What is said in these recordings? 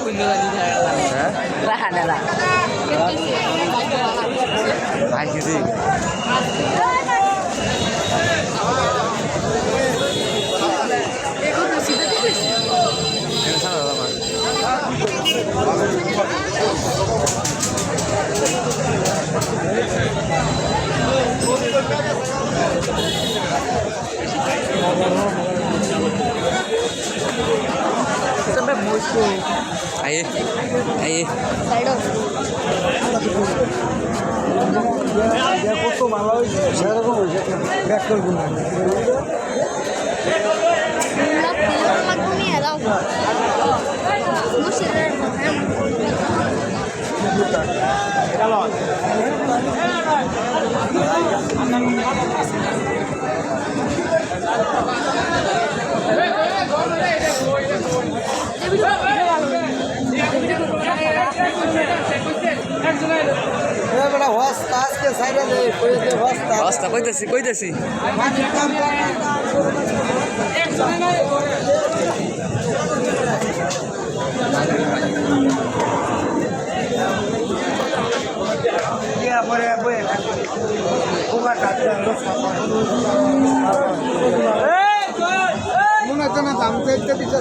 খুললে রাহানেরা ভাই আইয়ে আইয়ে কত ভালো হয়েছে সেরকম হয়েছে ব্যাক করব না বেটা হস্তা হস্তা কইতেছি কইতেছি। দাম চাইতে দিচ্ছে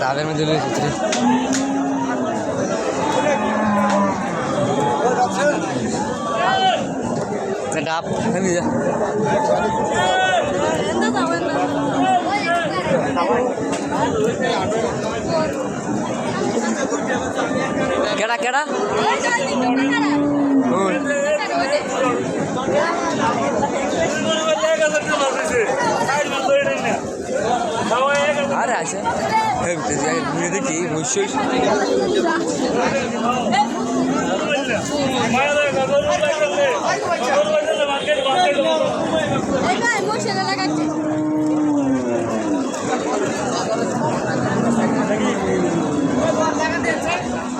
এটা ডাবের মধ্যে লইছি ডাব থামি যা। কেডা কেডা? আরে আছে। ঘুরে দেখি নিশ্চয়ই